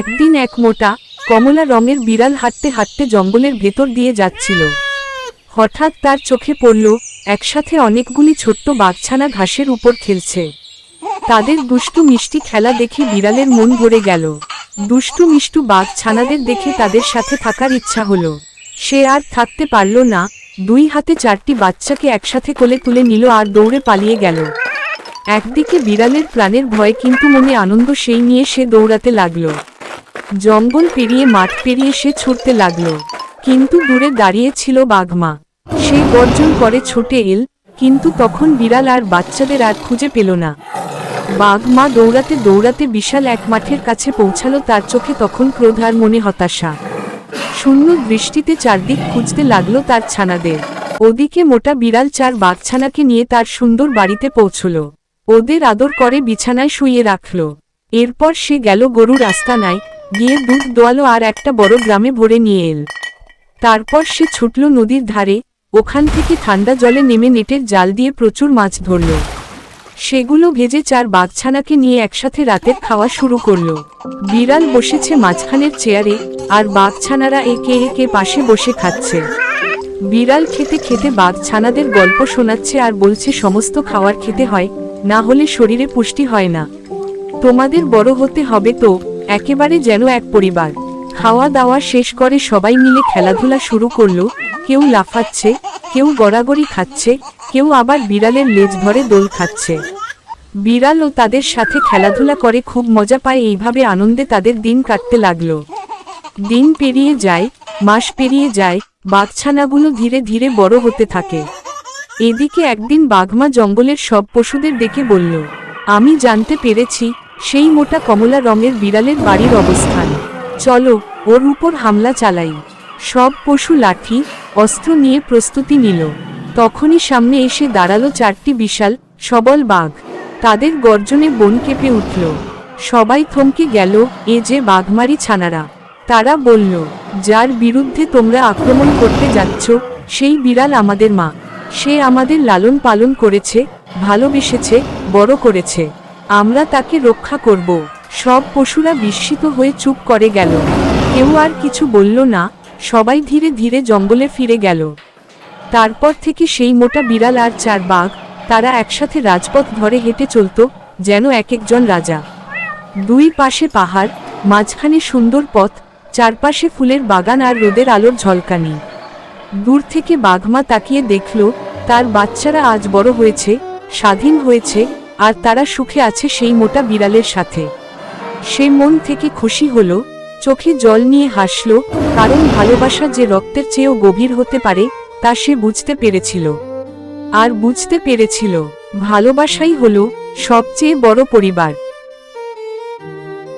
একদিন এক মোটা, কমলা রঙের বিড়াল হাঁটতে হাঁটতে জঙ্গলের ভেতর দিয়ে যাচ্ছিল। হঠাৎ তার চোখে পড়ল, একসাথে অনেকগুলি ছোট্ট বাঘছানা ঘাসের উপর খেলছে। তাদের দুষ্টু মিষ্টি খেলা দেখে বিড়ালের মন ভরে গেল। দুষ্টু মিষ্টু বাঘ ছানাদের দেখে তাদের সাথে থাকার ইচ্ছা হলো। সে আর থাকতে পারল না, দুই হাতে চারটি বাচ্চাকে একসাথে কোলে তুলে নিল আর দৌড়ে পালিয়ে গেল। একদিকে বিড়ালের প্রাণের ভয় কিন্তু মনে আনন্দ সেই নিয়ে সে দৌড়াতে লাগল। জঙ্গল পেরিয়ে মাঠ পেরিয়ে সে ছুটতে লাগল। কিন্তু দূরে দাঁড়িয়ে ছিল বাঘমা। সে গর্জন করে ছুটে এল, কিন্তু তখন বিড়াল আর বাচ্চাদের আর খুঁজে পেল না। বাঘ মা দৌড়াতে দৌড়াতে বিশাল এক মাঠের কাছে পৌঁছালো তার চোখে তখন ক্রোধ আর মনে হতাশা। শূন্য দৃষ্টিতে চারদিক খুঁজতে লাগল তার ছানাদের। ওদিকে মোটা বিড়াল চার বাঘছানাকে নিয়ে তার সুন্দর বাড়িতে পৌঁছল। ওদের আদর করে বিছানায় শুইয়ে রাখল। এরপর সে গেল গরুর আস্তানায় গিয়ে দুধ দোয়ালো আর একটা বড় গ্রামে ভরে নিয়ে এল। তারপর সে ছুটল নদীর ধারে, ওখান থেকে ঠান্ডা জলে নেমে নেটের জাল দিয়ে প্রচুর মাছ ধরল। সেগুলো ভেজে চার বাঘছানাকে নিয়ে একসাথে রাতের খাওয়া শুরু করল। বিড়াল বসেছে মাঝখানের চেয়ারে, আর বাঘছানারা একে একে পাশে বসে খাচ্ছে। বিড়াল খেতে খেতে বাঘছানাদের গল্প শোনাচ্ছে আর বলছে, সমস্ত খাওয়ার খেতে হয়, না হলে শরীরে পুষ্টি হয় না। তোমাদের বড় হতে হবে তো? একেবারে যেন এক পরিবার। খাওয়া দাওয়া শেষ করে সবাই মিলে খেলাধুলা শুরু করল, কেউ লাফাচ্ছে, কেউ গড়াগড়ি খাচ্ছে, কেউ আবার বিড়ালের লেজ ধরে দোল খাচ্ছে। বিড়ালও তাদের সাথে খেলাধুলা করে খুব মজা পায়, এইভাবে আনন্দে তাদের দিন কাটতে লাগল। দিন পেরিয়ে যায়, মাস পেরিয়ে যায় বাঘছানাগুলো ধীরে ধীরে বড় হতে থাকে। এদিকে একদিন বাঘমা জঙ্গলের সব পশুদের দেখে বলল, আমি জানতে পেরেছি সেই মোটা কমলা রঙের বিড়ালের বাড়ির অবস্থান। চলো, ওর উপর হামলা চালাই। সব পশু লাঠি, অস্ত্র নিয়ে প্রস্তুতি নিল। তখনই সামনে এসে দাঁড়াল চারটি বিশাল, সবল বাঘ। তাদের গর্জনে বন কেঁপে উঠল। সবাই থমকে গেল, এ যে বাঘমারি ছানারা। তারা বলল, যার বিরুদ্ধে তোমরা আক্রমণ করতে যাচ্ছ, সেই বিড়াল আমাদের মা। সে আমাদের লালন পালন করেছে, ভালোবেসেছে, বড় করেছে। আমরা তাকে রক্ষা করব। সব পশুরা বিস্মিত হয়ে চুপ করে গেল। কেউ আর কিছু বলল না, সবাই ধীরে ধীরে জঙ্গলে ফিরে গেল। তারপর থেকে সেই মোটা বিড়াল আর চার বাঘ, তারা একসাথে রাজপথ ধরে হেঁটে চলত, যেন এক একজন রাজা। দুই পাশে পাহাড়, মাঝখানে সুন্দর পথ, চারপাশে ফুলের বাগান আর রোদের আলোর ঝলকানি। দূর থেকে বাঘমা তাকিয়ে দেখল, তার বাচ্চারা আজ বড় হয়েছে, স্বাধীন হয়েছে আর তারা সুখে আছে সেই মোটা বিড়ালের সাথে। সে মন থেকে খুশি হল, চোখে জল নিয়ে হাসল, কারণ ভালোবাসা যে রক্তের চেয়েও গভীর হতে পারে, তা সে বুঝতে পেরেছিল। আর বুঝতে পেরেছিল, ভালোবাসাই হল সবচেয়ে বড় পরিবার।